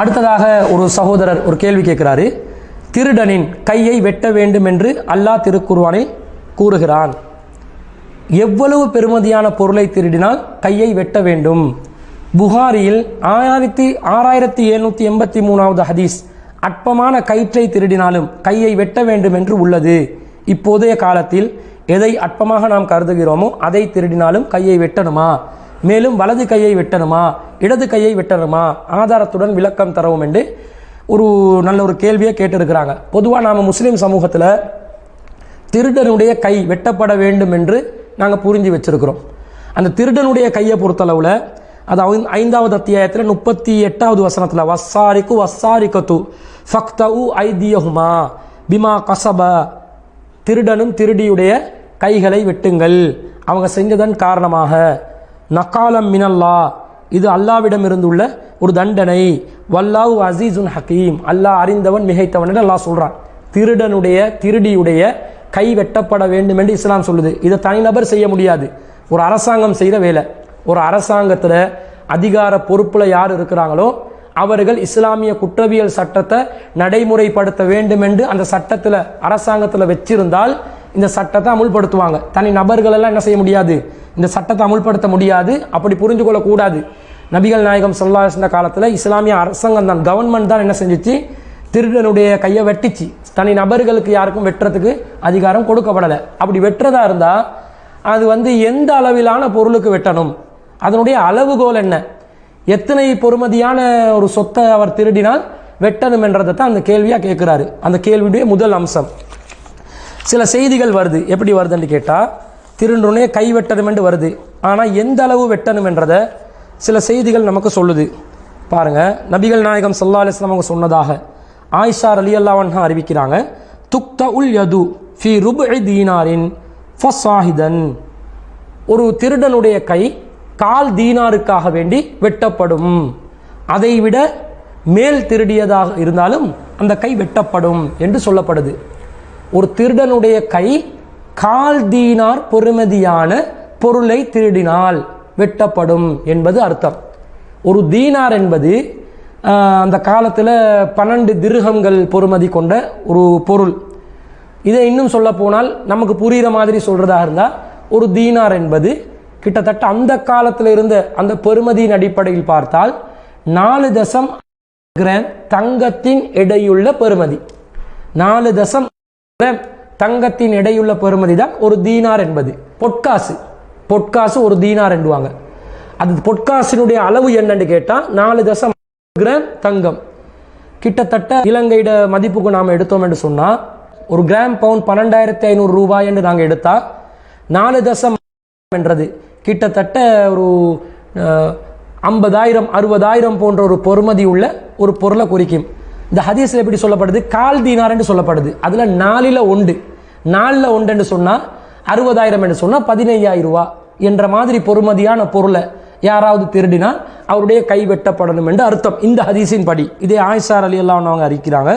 அடுத்ததாக ஒரு சகோதரர் ஒரு கேள்வி கேட்கிறாரு. திருடனின் கையை வெட்ட வேண்டும் என்று அல்லாஹ் திருக்குர்ஆனில் கூறுகிறான். எவ்வளவு பெருமதியான பொருளை திருடினால் கையை வெட்ட வேண்டும்? புகாரியில் ஆயிரத்தி ஆறாயிரத்தி எழுநூற்றி எண்பத்தி மூணாவது ஹதீஸ் அற்பமான கயிற்றை திருடினாலும் கையை வெட்ட வேண்டும் என்று உள்ளது. இப்போதைய காலத்தில் எதை அற்பமாக நாம் கருதுகிறோமோ அதை திருடினாலும் கையை வெட்டணுமா? மேலும் வலது கையை வெட்டணுமா? இடது கையை வெட்டணுமா? ஆதாரத்துடன் விளக்கம் தரவும் என்று ஒரு நல்ல ஒரு கேள்வியை கேட்டிருக்கிறாங்க. பொதுவாக நாம் முஸ்லீம் சமூகத்தில் திருடனுடைய கை வெட்டப்பட வேண்டும் என்று நாங்கள் புரிஞ்சு வச்சிருக்கிறோம். அந்த திருடனுடைய கையை பொறுத்தளவில் அது ஐந்- ஐந்தாவது அத்தியாயத்தில் முப்பத்தி எட்டாவது வசனத்தில் வஸ்ஸாரிக்கு ஃபக்த உ ஐதியஹுமா பிமா கசப. திருடனும் திருடியுடைய கைகளை வெட்டுங்கள். அவங்க செஞ்சதன் காரணமாக நக்காலம் மினல்லா. இது அல்லாவிடம் இருந்துள்ள ஒரு தண்டனை. வல்லாஹு அசீசுன் ஹக்கீம் அல்லாஹ் அறிந்தவன் மிகைத்தவன் என்று அல்லாஹ் சொல்கிறான் திருடனுடைய திருடியுடைய கை வெட்டப்பட வேண்டும் என்று இஸ்லாம் சொல்லுது. இதை தனிநபர் செய்ய முடியாது. ஒரு அரசாங்கம் செய்கிற வேலை. ஒரு அரசாங்கத்தில் அதிகார பொறுப்பில் யார் இருக்கிறாங்களோ அவர்கள் இஸ்லாமிய குற்றவியல் சட்டத்தை நடைமுறைப்படுத்த வேண்டும் என்று அந்த சட்டத்தில் அரசாங்கத்தில் வச்சிருந்தால் இந்த சட்டத்தை அமுல்படுத்துவாங்க. தனி நபர்களெல்லாம் என்ன செய்ய முடியாது? இந்த சட்டத்தை அமுல்படுத்த முடியாது. அப்படி புரிஞ்சு கொள்ளக்கூடாது நபிகள் நாயகம் சொல்லாசின காலத்தில் இஸ்லாமிய அரசாங்கம் தான் கவர்மெண்ட் தான் என்ன செஞ்சுச்சு? திருடனுடைய கையை வெட்டிச்சு. தனி நபர்களுக்கு யாருக்கும் வெட்டுறதுக்கு அதிகாரம் கொடுக்கப்படலை. அப்படி வெட்டுறதா இருந்தால் அது வந்து எந்த அளவிலான பொருளுக்கு வெட்டணும்? அதனுடைய அளவுகோல் என்ன? எத்தனை பொறுமதியான ஒரு சொத்தை அவர் திருடினால் வெட்டணும் என்றதை தான் அந்த கேள்வியாக கேட்குறாரு. அந்த கேள்வியுடைய முதல் அம்சம். சில செய்திகள் வருது. எப்படி வருதுன்னு கேட்டால் திருடுனே கை வெட்டணும் என்று வருது. ஆனால் எந்த அளவு வெட்டணும் என்றதை சில செய்திகள் நமக்கு சொல்லுது. பாருங்க நபிகள் நாயகம் சல்லா அலிஸ்லாம் அவங்க சொன்னதாக ஆயிஷா அலி அல்லாவன்ஹா அறிவிக்கிறாங்க துக்த உல் யது ஃபி ருபு தீனாரின் ஃபசாஹிதன். ஒரு திருடனுடைய கை கால் தீனாருக்காக வேண்டி வெட்டப்படும். அதைவிட மேல் திருடியதாக இருந்தாலும் அந்த கை வெட்டப்படும் என்று சொல்லப்படுது. ஒரு திருடனுடைய கை கால் தீனார் பொறுமதியான பொருளை திருடினால் வெட்டப்படும் என்பது அர்த்தம். ஒரு தீனார் என்பது அந்த காலத்தில் பன்னெண்டு திருகங்கள் பொறுமதி கொண்ட ஒரு பொருள். இதை இன்னும் சொல்ல போனால் நமக்கு புரிகிற மாதிரி சொல்கிறதா இருந்தால் ஒரு தீனார் என்பது கிட்டத்தட்ட அந்த காலத்தில் இருந்த அந்த பெறுமதியின் அடிப்படையில் பார்த்தால் நாலு தசம் கிராம் தங்கத்தின் எடையுள்ள பெறுமதி. நாலு தசம் கிராம் தங்கத்தின் எடையுள்ள பெறுமதி தான் ஒரு தீனார் என்பது. பொட்காசு பொட்காசு ஒரு தீனார் என்புவாங்க. அது பொட்காசினுடைய அளவு என்னன்னு கேட்டால் நாலு தசம் கிராம் தங்கம். கிட்டத்தட்ட இலங்கையிட மதிப்புக்கு நாம் எடுத்தோம் என்று சொன்னால் ஒரு கிராம் பவுன் பன்னெண்டாயிரத்தி ஐநூறு ரூபாய் என்று நாங்கள் எடுத்தால் நாலு தசம் என்றது. கிட்டத்தட்ட ஒரு ஐம்பதாயிரம் அறுபதாயிரம் போன்ற ஒரு பொறுமதி உள்ள ஒரு பொருளை குறிக்கும். இந்த ஹதீஸில் எப்படி சொல்லப்படுது? கால் தீனார் என்று சொல்லப்படுது. அதில் நாலில் ஒன்று நாலில் ஒன்று என்று சொன்னால் அறுபதாயிரம் என்று சொன்னால் பதினையாயிரம் ரூபா என்ற மாதிரி பொறுமதியான பொருளை யாராவது திருடினால் அவருடைய கை வெட்டப்படணும் என்று அர்த்தம். இந்த ஹதீஸின் படி. இதே ஆயிஷார் அலி அல்லாவுன்னு அவங்க அறிக்கிறாங்க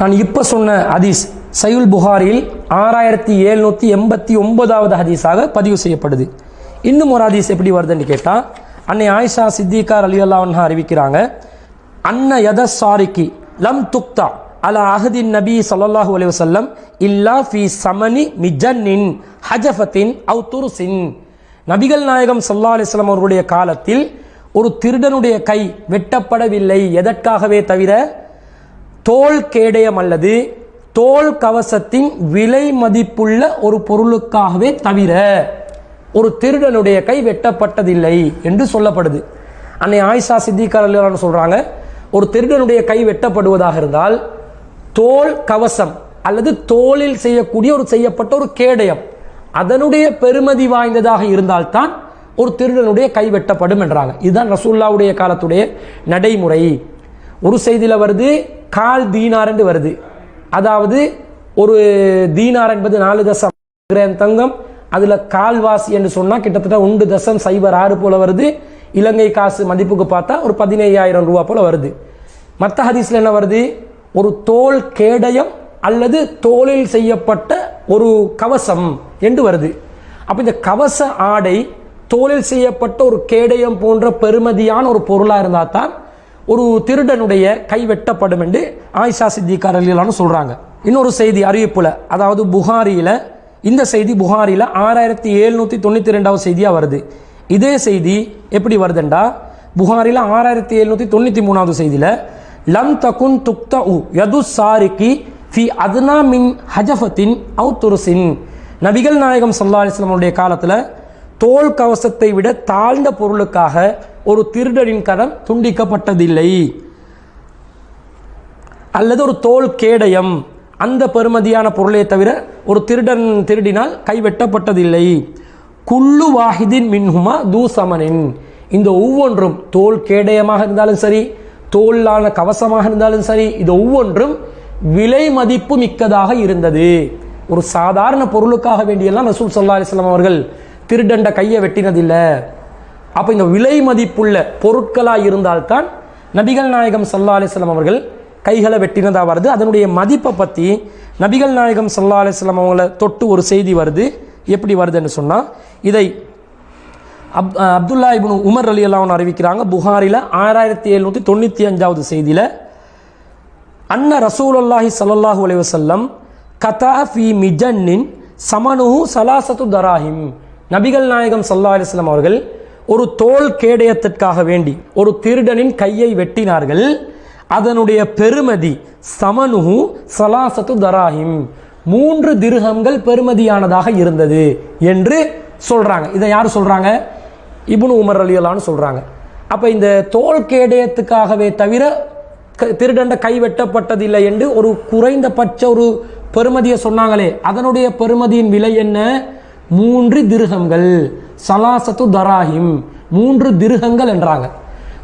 நான் இப்போ சொன்ன ஹதீஸ் சயுல் புகாரில் ஆறாயிரத்தி எழுநூற்றி எண்பத்தி ஒன்பதாவது ஹதீஸாக பதிவு செய்யப்படுது. இன்னும் ஒரு ஹதீஸ் எப்படி வருதுன்னு கேட்டால் அன்னை ஆயிஷா சித்திகார் அலி அல்லாஹ் அறிவிக்கிறாங்க அன்ன யத சாரிக்கு லம் துக்தா அல அஹதின் நபி சல்லாஹூ அலி வசல்லம் இல்லா ஃபி சமனி மிஜன்னின் ஹஜஃபத்தின் அவு துருசின் நபிகள் நாயகம் சல்லா அலிஸ்லாம் அவர்களுடைய காலத்தில் ஒரு திருடனுடைய கை வெட்டப்படவில்லை. எதற்காகவே தவிர தோல் கேடயம் அல்லது தோல் கவசத்தின் விலை மதிப்புள்ள ஒரு பொருளுக்காகவே தவிர ஒரு திருடனுடைய கை வெட்டப்பட்டதில்லை என்று சொல்லப்படுது. அன்னை ஆயிஷா சித்திகார் சொல்கிறாங்க ஒரு திருடனுடைய கை வெட்டப்படுவதாக இருந்தால் தோல் கவசம் அல்லது தோலில் செய்யக்கூடிய ஒரு செய்யப்பட்ட ஒரு கேடயம் அதனுடைய பெருமதி வாய்ந்ததாக இருந்தால்தான் ஒரு திருடனுடைய கை வெட்டப்படும் என்றாங்க. இதுதான் ரசூல்லாவுடைய காலத்துடைய நடைமுறை. ஒரு செய்தியில் வருது கால் தீனார் என்று வருது. அதாவது ஒரு தீனார் என்பது நாலு தசம் கிராம் தங்கம் அதில் கால்வாசி என்று சொன்னால் கிட்டத்தட்ட ஒன்று தசம் சைபர் ஆறு போல வருது. இலங்கை காசு மதிப்புக்கு பார்த்தா ஒரு பதினையாயிரம் ரூபா போல் வருது. மற்ற ஹதீஸில் என்ன வருது? ஒரு தோல் கேடயம் அல்லது தோலில் செய்யப்பட்ட ஒரு கவசம் என்று வருது. அப்போ இந்த கவச ஆடை தோலில் செய்யப்பட்ட ஒரு கேடயம் போன்ற பெருமதியான ஒரு பொருளாக இருந்தால் தான் ஒரு திருடனுடைய கை வெட்டப்படும் என்று ஆயிஷா சித்திகார் அலிலான்னு சொல்கிறாங்க இன்னொரு செய்தி அறிவிப்பில் அதாவது புகாரியில் இந்த செய்தி புகாரியில் ஆறாயிரத்தி எழுநூற்றி தொண்ணூற்றி ரெண்டாவது செய்தியாக வருது. இதே செய்தி எப்படி வருதுண்டா? புகாரில் ஆறாயிரத்தி எழுநூற்றி தொண்ணூற்றி மூணாவது செய்தியில் லம் தகுன் துக்த உ யது சாரிக்கி ஃபி அதுனா மின் ஹஜஃபத்தின் அவு துருசின். நபிகள் நாயகம் சல்லா அலிஸ்லாமுடைய காலத்தில் தோல் கவசத்தை விட தாழ்ந்த பொருளுக்காக ஒரு திருடனின் கதம் துண்டிக்கப்பட்டதில்லை. அல்லது ஒரு தோல் கேடயம் அந்த பெருமதியான பொருளை தவிர ஒரு திருடன் திருடினால் கைவெட்டப்பட்டதில்லை. குள்ளு வாஹிதின் மின்ஹுமா தூசமனின். இந்த ஒவ்வொன்றும் தோல் கேடயமாக இருந்தாலும் சரி தோலான கவசமாக இருந்தாலும் சரி இது ஒவ்வொன்றும் விலை மதிப்பு மிக்கதாக இருந்தது. ஒரு சாதாரண பொருளுக்காக வேண்டியெல்லாம் ரசூல் சல்லா அலிஸ்லாம் அவர்கள் திருடண்ட கையை வெட்டினதில்லை. அப்போ இந்த விலை மதிப்புள்ள பொருட்களாக இருந்தால்தான் நபிகள் நாயகம் சல்லா அலிஸ்லாம் அவர்கள் கைகளை வெட்டினதாக வருது. அதனுடைய மதிப்பை பற்றி நபிகள் நாயகம் சல்லா அலிஸ்லாம் அவங்கள தொட்டு ஒரு செய்தி வருது. எப்படி வருதுன்னு சொன்னால் இதை அப் அப்துல்லா இப்னு உமர் அலி அல்லாஹ்னு அறிவிக்கிறாங்க புகாரில் ஆறாயிரத்தி எழுநூற்றி தொண்ணூற்றி அஞ்சாவது செய்தியில் அன்ன ரசூலல்லாஹி சல்லாஹூ அலைஹி வஸல்லம் கதா ஃபி மிஜன்னின் சமனு சலாசத்து தராஹிம். நபிகள் நாயகம் சல்லா அலிஸ்லாம் அவர்கள் ஒரு தோல் கேடயத்திற்காக வேண்டி ஒரு திருடனின் கையை வெட்டினார்கள். அதனுடைய பெருமதி சமனுஹு சலாசத்து தராஹிம். மூன்று திருகங்கள் பெருமதியானதாக இருந்தது என்று சொல்கிறாங்க இதை யார் சொல்கிறாங்க இபுன் உமர் அலியலான்னு சொல்கிறாங்க அப்போ இந்த தோல் கேடயத்துக்காகவே தவிர க- திருடண்ட கை வெட்டப்பட்டதில்லை என்று ஒரு குறைந்தபட்ச ஒரு பெருமதியை சொன்னாங்களே. அதனுடைய பெருமதியின் விலை என்ன? மூன்று திருகங்கள் சலாசத்து தராஹிம். மூன்று திருகங்கள் என்றாங்க.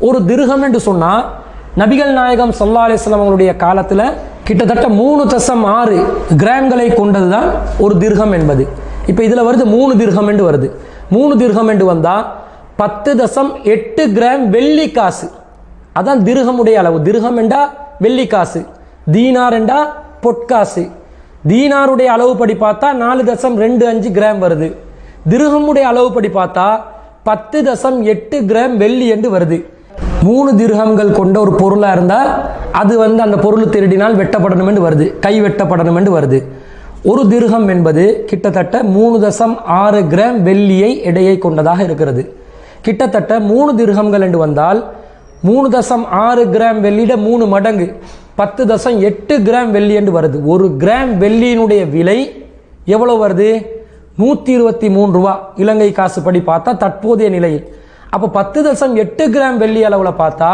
ஒரு திருகம் என்று சொன்னால் நபிகள் நாயகம் சல்லா அலிஸ்லாம் அவங்களுடைய காலத்தில் கிட்டத்தட்ட மூணு தசம் ஆறு கிராம்களை கொண்டது தான் ஒரு திர்கம் என்பது. இப்போ இதில் வருது மூணு திர்கம் என்று வருது. மூணு திர்கம் என்று வந்தால் பத்து தசம் எட்டு கிராம் வெள்ளி காசு. அதான் திருகமுடைய அளவு. திருகம் என்றா வெள்ளி காசு. தீனார் என்றா பொற்காசு. தீனாருடைய அளவுப்படி பார்த்தா நாலு தசம் ரெண்டு அஞ்சு கிராம் வருது. திருகமுடைய அளவுப்படி பார்த்தா பத்து தசம் எட்டு கிராம் வெள்ளி என்று வருது. மூணு திருகங்கள் கொண்ட ஒரு பொருளாக இருந்தால் அது வந்து அந்த பொருள் திருடினால் வெட்டப்படணும் என்று வருது. கை வெட்டப்படணும் என்று வருது. ஒரு திருகம் என்பது கிட்டத்தட்ட மூணு தசம் ஆறு கிராம் வெள்ளியை எடையை கொண்டதாக இருக்கிறது. கிட்டத்தட்ட மூணு திருகங்கள் என்று வந்தால் மூணு தசம் ஆறு கிராம் வெள்ளியிட மூணு மடங்கு பத்து தசம் எட்டு கிராம் வெள்ளி என்று வருது. ஒரு கிராம் வெள்ளியினுடைய விலை எவ்வளவு வருது? நூற்றி இருபத்தி மூணு ரூபா. இலங்கை காசுப்படி பார்த்தா தற்போதைய நிலையில் அப்போ பத்து தசம் எட்டு கிராம் வெள்ளி அளவில் பார்த்தா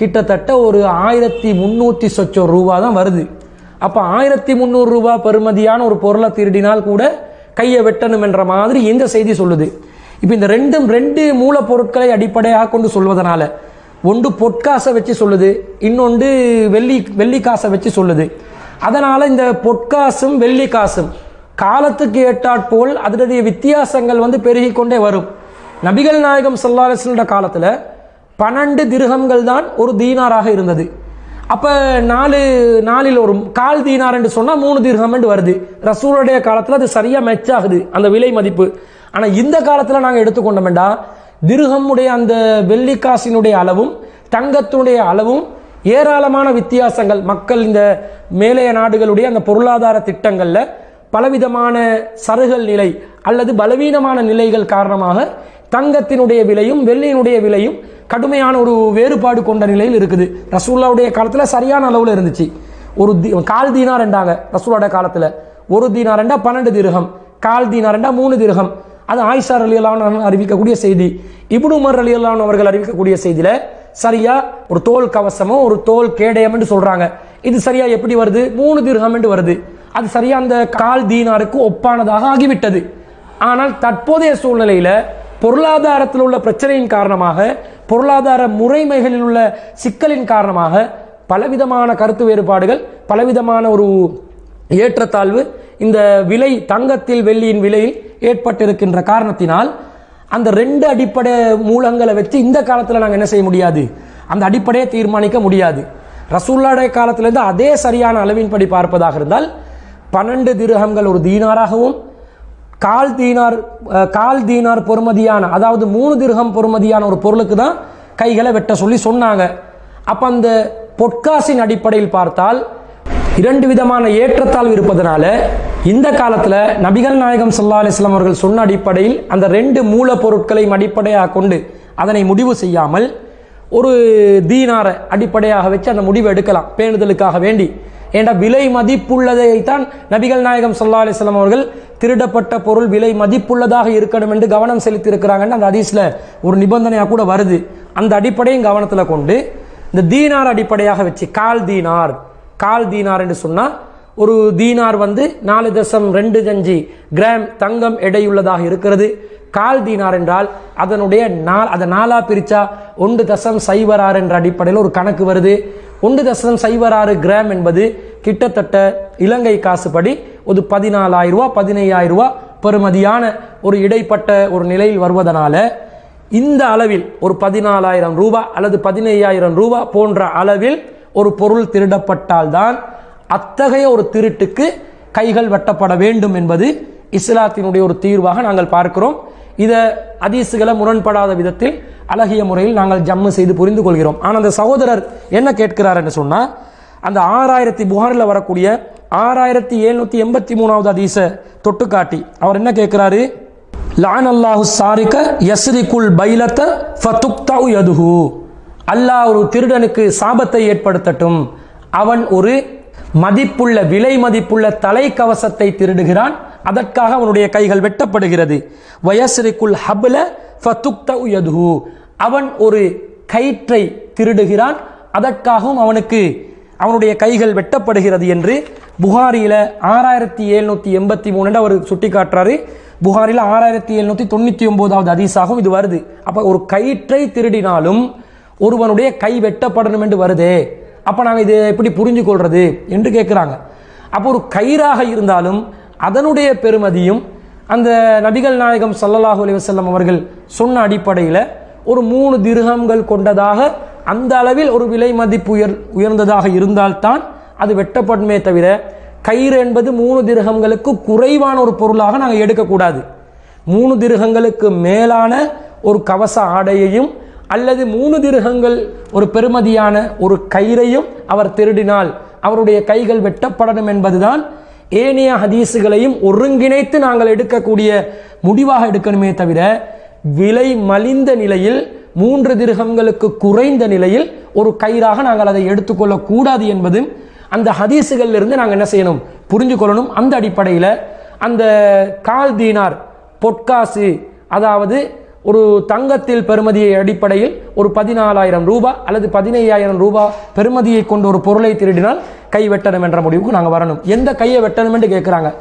கிட்டத்தட்ட ஒரு ஆயிரத்தி முந்நூற்றி சொச்சம் ரூபா தான் வருது. அப்போ ஆயிரத்தி முந்நூறு ரூபா பெறுமதியான ஒரு பொருளை திருடினால் கூட கையை வெட்டணும் என்ற மாதிரி இந்த செய்தி சொல்லுது. இப்போ இந்த ரெண்டும் ரெண்டு மூலப்பொருட்களை அடிப்படையாக கொண்டு சொல்வதனால ஒன்று பொற்காசை வச்சு சொல்லுது இன்னொன்று வெள்ளி வெள்ளி காசை வச்சு சொல்லுது. அதனால் இந்த பொற்காசும் வெள்ளி காசும் காலத்துக்கு ஏற்றாற்போல் அதனுடைய வித்தியாசங்கள் வந்து பெருகிக்கொண்டே வரும். நபிகள் நாயகம் சல்லாஹ் காலத்தில் பன்னெண்டு திருகங்கள் தான் ஒரு தீனாராக இருந்தது. அப்போ நாலு நாலில் ஒரு கால் தீனார் என்று சொன்னால் மூணு தீர்கம் என்று வருது. ரசூலுடைய காலத்தில் அது சரியாக மெச் ஆகுது அந்த விலை மதிப்பு. ஆனால் இந்த காலத்தில் நாங்கள் எடுத்துக்கொண்டோம்டா திருகமுடைய அந்த வெள்ளிக்காசினுடைய அளவும் தங்கத்தினுடைய அளவும் ஏராளமான வித்தியாசங்கள். மக்கள் இந்த மேலைய நாடுகளுடைய அந்த பொருளாதார திட்டங்களில் பலவிதமான சருகல் நிலை அல்லது பலவீனமான நிலைகள் காரணமாக தங்கத்தினுடைய விலையும் வெள்ளியினுடைய விலையும் கடுமையான ஒரு வேறுபாடு கொண்ட நிலையில் இருக்குது. ரசூல்லாவுடைய காலத்தில் சரியான அளவில் இருந்துச்சு. ஒரு தி- கால் தீனார் ரெண்டாங்க ரசூலோட காலத்தில். ஒரு தீனா ரெண்டா பன்னெண்டு திருகம் கால் தீனா ரெண்டா மூணு திருகம். அது ஆயிஷார் அலி அல்லாஹ் அறிவிக்கக்கூடிய செய்தி. இப்னு உமர் அலி அல்லான் அவர்கள் அறிவிக்கக்கூடிய செய்தியில் சரியா ஒரு தோல் கவசமோ ஒரு தோல் கேடயம் என்று சொல்றாங்க. இது சரியா எப்படி வருது? மூணு திருகம் என்று வருது. அது சரியா அந்த கால் தீனாருக்கு ஒப்பானதாக ஆகிவிட்டது. ஆனால் தற்போதைய சூழ்நிலையில பொருளாதாரத்தில் உள்ள பிரச்சனையின் காரணமாக பொருளாதார முறைமைகளில் உள்ள சிக்கலின் காரணமாக பலவிதமான கருத்து வேறுபாடுகள் பலவிதமான ஒரு ஏற்றத்தாழ்வு இந்த விலை தங்கத்தில் வெள்ளியின் விலையில் ஏற்பட்டிருக்கின்ற காரணத்தினால் அந்த ரெண்டு அடிப்படை மூலங்களை வச்சு இந்த காலத்தில் நாங்கள் என்ன செய்ய முடியாது? அந்த அடிப்படையை தீர்மானிக்க முடியாது. ரசூல்லாடைய காலத்திலேருந்து அதே சரியான அளவின்படி பார்ப்பதாக இருந்தால் பன்னெண்டு திருகங்கள் ஒரு தீனாராகவும் கால் தீனார் கால் தீனார் பொறுமதியான அதாவது மூணு திருகம் பொறுமதியான ஒரு பொருளுக்கு தான் கைகளை வெட்ட சொல்லி சொன்னாங்க. அப்போ அந்த பொற்காசின் அடிப்படையில் பார்த்தால் இரண்டு விதமான ஏற்றத்தாழ்வு இருப்பதனால இந்த காலத்தில் நபிகள் நாயகம் சல்லா அலிஸ்லாம் அவர்கள் சொன்ன அடிப்படையில் அந்த ரெண்டு மூலப்பொருட்களையும் அடிப்படையாக கொண்டு அதனை முடிவு செய்யாமல் ஒரு தீனாரை அடிப்படையாக வச்சு அந்த முடிவு எடுக்கலாம் பேணுதலுக்காக வேண்டி. என்ற விலை மதிப்புள்ளதைத்தான் நபிகள் நாயகம் சல்லா அலிஸ்லாம் அவர்கள் திருடப்பட்ட பொருள் விலை மதிப்புள்ளதாக இருக்கணும் என்று கவனம் செலுத்தி இருக்கிறாங்கன்னு அந்த அதிசில் ஒரு நிபந்தனையாக கூட வருது. அந்த அடிப்படையும் கவனத்தில் கொண்டு இந்த தீனார் அடிப்படையாக வச்சு கால் தீனார் கால் தீனார் என்று சொன்னால் ஒரு தீனார் வந்து நாலு தசம் ரெண்டு அஞ்சு கிராம் தங்கம் எடையுள்ளதாக இருக்கிறது. கால் தீனார் என்றால் அதனுடைய நாள் அதை நாளாக பிரித்தா ஒன்று தசம் சைவர் ஆறு என்ற அடிப்படையில் ஒரு கணக்கு வருது. ஒன்று தசம் சைபர் ஆறு கிராம் என்பது கிட்டத்தட்ட இலங்கை காசுபடி ஒரு பதினாலாயிரம் ரூபா பதினையாயிரம் ரூபா பெறுமதியான ஒரு இடைப்பட்ட ஒரு நிலையில் வருவதனால இந்த அளவில் ஒரு பதினாலாயிரம் ரூபாய் அல்லது பதினையாயிரம் ரூபாய் போன்ற அளவில் ஒரு பொருள் திருடப்பட்டால்தான் அத்தகைய ஒரு திருட்டுக்கு கைகள் வெட்டப்பட வேண்டும் என்பது இஸ்லாத்தினுடைய ஒரு தீர்வாக நாங்கள் பார்க்கிறோம். இதை அதிசுகளை முரண்படாத விதத்தில் அழகிய முறையில் நாங்கள் ஜம்மு செய்து புரிந்து கொள்கிறோம் ஆனால் அந்த சகோதரர் என்ன கேட்கிறார் என்று சொன்னால் அந்த ஆறாயிரத்தி புகாரில் வரக்கூடிய ஆறாயிரத்தி எழுநூத்தி எண்பத்தி மூணாவது அதீச தொட்டு காட்டி. அவர் என்ன கேட்கிறாரு? லான் அல்லாஹு சாரிக்க யஸ்ரிகுல் பைலத்த ஃபதுக்தவு யதுஹு. அல்லாஹ் ஒரு திருடனுக்கு சாபத்தை ஏற்படுத்தட்டும். அவன் ஒரு மதிப்புள்ள விலை மதிப்புள்ள தலைக்கவசத்தை திருடுகிறான். அதற்காக அவனுடைய கைகள் வெட்டப்படுகிறது. வயஸ்ரிகுல் ஹப்ல ஃபதுக்தவு யதுஹு. அவன் ஒரு கயிற்றை திருடுகிறான். அதற்காகவும் அவனுக்கு அவனுடைய கைகள் வெட்டப்படுகிறது என்று புகாரியில் ஆறாயிரத்தி எழுநூற்றி எண்பத்தி மூணு அவர் சுட்டி காட்டுறாரு புகாரில் ஆறாயிரத்தி எழுநூற்றி தொண்ணூற்றி ஒம்போதாவது அதிசாகவும் இது வருது. அப்போ ஒரு கயிற்றை திருடினாலும் ஒருவனுடைய கை வெட்டப்படணும் என்று வருதே. அப்போ நாங்கள் இதை எப்படி புரிஞ்சு கொள்வது என்று கேட்குறாங்க அப்போ ஒரு கயிறாக இருந்தாலும் அதனுடைய பெருமதியும் அந்த நபிகள் நாயகம் சல்லல்லாஹு அலி வசல்லம் அவர்கள் சொன்ன அடிப்படையில் ஒரு மூணு திருகங்கள் கொண்டதாக அந்த அளவில் ஒரு விலை மதிப்பு உயர் உயர்ந்ததாக இருந்தால்தான் அது வெட்டப்படுமே தவிர கயிறு என்பது மூணு திருகங்களுக்கு குறைவான ஒரு பொருளாக நாங்கள் எடுக்கக்கூடாது. மூணு திருகங்களுக்கு மேலான ஒரு கவச ஆடையையும் அல்லது மூணு திருகங்கள் ஒரு பெருமதியான ஒரு கயிறையும் அவர் திருடினால் அவருடைய கைகள் வெட்டப்படணும் என்பதுதான் ஏனைய ஹதீஸுகளையும் ஒருங்கிணைத்து நாங்கள் எடுக்கக்கூடிய முடிவாக எடுக்கணுமே தவிர விலை மலிந்த நிலையில் மூன்று திருகங்களுக்கு குறைந்த நிலையில் ஒரு கயிறாக நாங்கள் அதை எடுத்துக்கொள்ளக்கூடாது கூடாது என்பதும் அந்த ஹதீஸுகள்ல இருந்து நாங்கள் என்ன செய்யணும் புரிஞ்சு கொள்ளணும் அந்த அடிப்படையில் அந்த கால் தீனார் பொற்காசு அதாவது ஒரு தங்கத்தில் பெறுமதியை அடிப்படையில் ஒரு பதினாலாயிரம் ரூபாய் அல்லது பதினையாயிரம் ரூபாய் பெறுமதியை கொண்ட ஒரு பொருளை திருடினால் கை வெட்டணும் என்ற முடிவுக்கு நாங்கள் வரணும். எந்த கையை வெட்டணும் என்று கேட்குறாங்க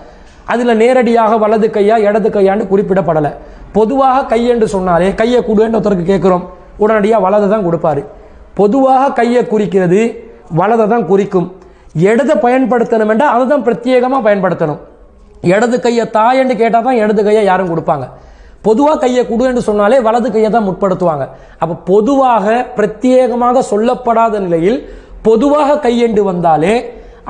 அதில் நேரடியாக வலது கையா இடது கையான்னு குறிப்பிடப்படலை. பொதுவாக கை என்று சொன்னாலே கையை கொடுன்னு ஒருத்தருக்கு கேட்குறோம் உடனடியாக வலதை தான் கொடுப்பாரு. பொதுவாக கையை குறிக்கிறது வலதை தான் குறிக்கும். இடதை பயன்படுத்தணும் என்றால் அதை தான் பிரத்யேகமாக பயன்படுத்தணும். இடது கையை தாயன்னு கேட்டால் தான் இடது கையை யாரும் கொடுப்பாங்க. பொதுவாக கையை கொடு என்று சொன்னாலே வலது கையை தான் முற்படுத்துவாங்க. அப்போ பொதுவாக பிரத்யேகமாக சொல்லப்படாத நிலையில் பொதுவாக கையெண்டு வந்தாலே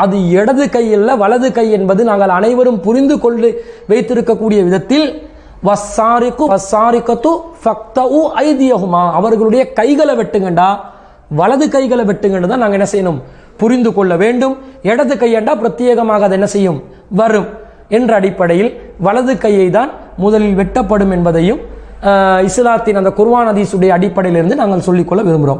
அது இடது கையில் வலது கை என்பது நாங்கள் அனைவரும் புரிந்து கொண்டு வைத்திருக்கக்கூடிய விதத்தில் வஸ்ஸாரிக்கு வஸ்ஸாரிக்கத்து ஃபக்தஉ ஐதியகுமா அவர்களுடைய கைகளை வெட்டுங்கண்டா. வலது கைகளை வெட்டுங்கன்னு தான் நாங்கள் என்ன செய்யணும்? புரிந்து கொள்ள வேண்டும். இடது கையண்டா பிரத்யேகமாக அதை என்ன செய்யும்? வரும். என்ற அடிப்படையில் வலது கையை தான் முதலில் வெட்டப்படும் என்பதையும் இஸ்லாத்தின் அந்த குர்ஆன் அடிப்படையிலிருந்து நாங்கள் சொல்லிக்கொள்ள விரும்புகிறோம்